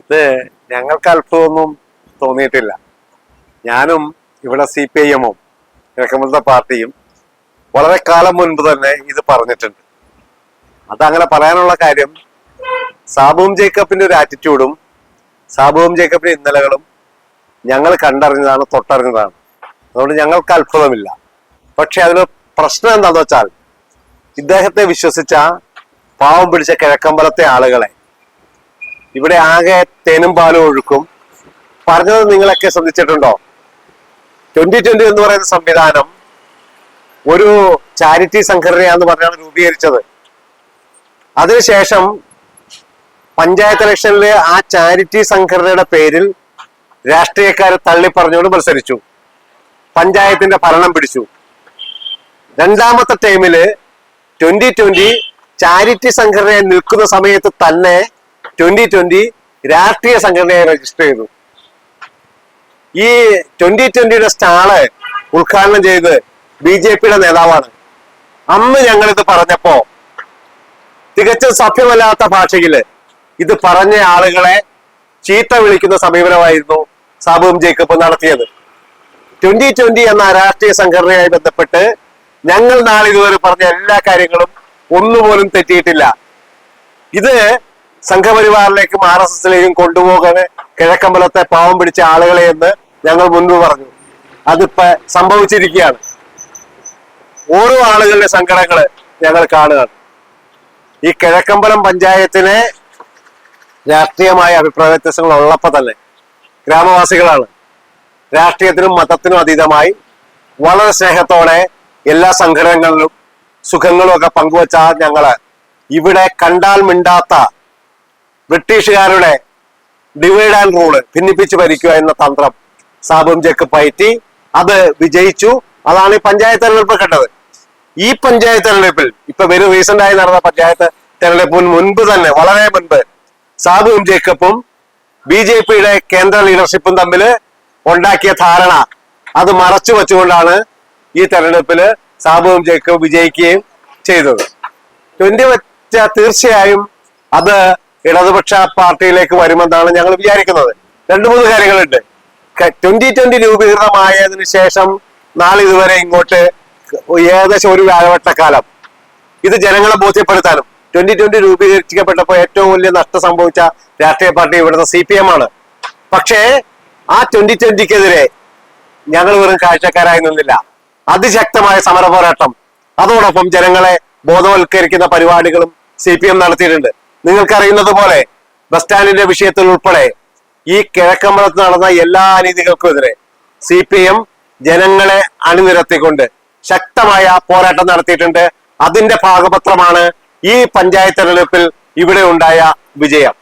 ഇത് ഞങ്ങൾക്ക് അല്പമൊന്നും തോന്നിയിട്ടില്ല. ഞാനും ഇവിടെ സി പി ഐ എമ്മും കിഴക്കമ്പലത്തെ പാർട്ടിയും വളരെ കാലം മുൻപ് തന്നെ ഇത് പറഞ്ഞിട്ടുണ്ട്. അതങ്ങനെ പറയാനുള്ള കാര്യം സാബുവും ജേക്കബിന്റെ ഒരു ആറ്റിറ്റ്യൂഡും സാബുവും ജേക്കബിന്റെ ഇന്നലകളും ഞങ്ങൾ കണ്ടറിഞ്ഞതാണ് തൊട്ടറിഞ്ഞതാണ്. അതുകൊണ്ട് ഞങ്ങൾക്ക് അത്ഭുതമില്ല. പക്ഷെ അതിന് പ്രശ്നം എന്താണെന്ന് വെച്ചാൽ ഇദ്ദേഹത്തെ വിശ്വസിച്ച പാവം പിടിച്ച കിഴക്കമ്പലത്തെ ആളുകളെ ഇവിടെ ആകെ തേനും പാലും ഒഴുക്കും. പറഞ്ഞത് നിങ്ങളൊക്കെ ശ്രദ്ധിച്ചിട്ടുണ്ടോ? ട്വന്റി ട്വന്റി എന്ന് പറയുന്ന സംവിധാനം ഒരു ചാരിറ്റി സംഘടനയാന്ന് പറഞ്ഞാണ് രൂപീകരിച്ചത്. അതിനുശേഷം പഞ്ചായത്ത് ഇലക്ഷനിൽ ആ ചാരിറ്റി സംഘടനയുടെ പേരിൽ രാഷ്ട്രീയക്കാരെ തള്ളി പറഞ്ഞുകൊണ്ട് മത്സരിച്ചു. പഞ്ചായത്തിന്റെ ഭരണം പിടിച്ചു. രണ്ടാമത്തെ ടൈമിൽ ട്വന്റി ട്വന്റി ചാരിറ്റി സംഘടനയായി നിൽക്കുന്ന സമയത്ത് തന്നെ ട്വന്റി ട്വന്റി രാഷ്ട്രീയ സംഘടനയെ രജിസ്റ്റർ ചെയ്തു. ഈ ട്വന്റി ട്വന്റിയുടെ സ്റ്റാൾ ഉദ്ഘാടനം ചെയ്ത് ബി ജെ പിയുടെ നേതാവാണ്. അന്ന് ഞങ്ങളിത് പറഞ്ഞപ്പോ തികച്ചും സഭ്യമല്ലാത്ത ഭാഷയിൽ ഇത് പറഞ്ഞ ആളുകളെ ചീത്ത വിളിക്കുന്ന സമീപനമായിരുന്നു സാബുവും ജേക്കബ് നടത്തിയത്. ട്വന്റി ട്വന്റി എന്ന രാഷ്ട്രീയ സംഘടനയുമായി ബന്ധപ്പെട്ട് ഞങ്ങൾ നാളെ ഇതുവരെ പറഞ്ഞ എല്ലാ കാര്യങ്ങളും ഒന്നുപോലും തെറ്റിയിട്ടില്ല. ഇത് സംഘപരിവാറിലേക്കും ആർ എസ് എസിലേക്കും കൊണ്ടുപോകാൻ കിഴക്കമ്പലത്തെ പാവം പിടിച്ച ആളുകളെ എന്ന് ഞങ്ങൾ മുൻപ് പറഞ്ഞു. അതിപ്പോ സംഭവിച്ചിരിക്കുകയാണ്. ഓരോ ആളുകളുടെ സങ്കടങ്ങൾ ഞങ്ങൾ കാണുകയാണ്. ഈ കിഴക്കമ്പലം പഞ്ചായത്തിനെ രാഷ്ട്രീയമായ അഭിപ്രായ വ്യത്യാസങ്ങൾ ഉള്ളപ്പോ തന്നെ ഗ്രാമവാസികളാണ്. രാഷ്ട്രീയത്തിനും മതത്തിനും അതീതമായി വളരെ സ്നേഹത്തോടെ എല്ലാ സംഘടനകളിലും സുഖങ്ങളും ഒക്കെ പങ്കുവച്ച ഞങ്ങൾ ഇവിടെ കണ്ടാൽ മിണ്ടാത്ത ബ്രിട്ടീഷുകാരുടെ ഡിവൈഡ് ആൻഡ് റൂൾ ഭിന്നിപ്പിച്ച് ഭരിക്കുക എന്ന തന്ത്രം സാബും ജക്ക് പയറ്റി അത് വിജയിച്ചു. അതാണ് ഈ പഞ്ചായത്ത് തെരഞ്ഞെടുപ്പ് കണ്ടത് ഈ പഞ്ചായത്ത് തെരഞ്ഞെടുപ്പിൽ ഇപ്പൊ വെരി റീസെന്റ് ആയി നടന്ന പഞ്ചായത്ത് തെരഞ്ഞെടുപ്പിന് മുൻപ് തന്നെ വളരെ മുൻപ് സാബുവും ജേക്കബും ബി ജെ പിയുടെ കേന്ദ്ര ലീഡർഷിപ്പും തമ്മിൽ ഉണ്ടാക്കിയ ധാരണ. അത് മറച്ചു വെച്ചുകൊണ്ടാണ് ഈ തെരഞ്ഞെടുപ്പിൽ സാബുവും ജേക്കബും വിജയിക്കുകയും ചെയ്തത്. ട്വന്റി വെച്ച തീർച്ചയായും അത് ഇടതുപക്ഷ പാർട്ടിയിലേക്ക് വരുമെന്നാണ് ഞങ്ങൾ വിചാരിക്കുന്നത്. രണ്ടു മൂന്ന് കാര്യങ്ങളുണ്ട്. ട്വന്റി ട്വന്റി രൂപീകൃതമായതിനു ശേഷം നാളെ ഇതുവരെ ഇങ്ങോട്ട് ഏകദേശം ഒരു കാലഘട്ടക്കാലം. ഇത് ജനങ്ങളെ ബോധ്യപ്പെടുത്താനും ട്വന്റി ട്വന്റി രൂപീകരിക്കപ്പെട്ടപ്പോൾ ഏറ്റവും വലിയ നഷ്ടം സംഭവിച്ച രാഷ്ട്രീയ പാർട്ടി ഇവിടുത്തെ സി പി എം ആണ്. പക്ഷേ ആ ട്വന്റി ട്വന്റിക്കെതിരെ ഞങ്ങൾ വെറും കാഴ്ചക്കാരായി നിന്നില്ല. അതിശക്തമായ സമര പോരാട്ടം അതോടൊപ്പം ജനങ്ങളെ ബോധവൽക്കരിക്കുന്ന പരിപാടികളും സി പി എം നടത്തിയിട്ടുണ്ട്. നിങ്ങൾക്കറിയുന്നത് പോലെ ബസ് സ്റ്റാൻഡിന്റെ വിഷയത്തിൽ ഉൾപ്പെടെ ഈ കിഴക്കമ്പലത്ത് നടന്ന എല്ലാ അനീതികൾക്കുമെതിരെ സി പി എം ജനങ്ങളെ അണിനിരത്തിക്കൊണ്ട് ശക്തമായ പോരാട്ടം നടത്തിയിട്ടുണ്ട്. അതിന്റെ ഭാഗപത്രമാണ് ഈ പഞ്ചായത്ത് തെരഞ്ഞെടുപ്പിൽ ഇവിടെ ഉണ്ടായ വിജയം.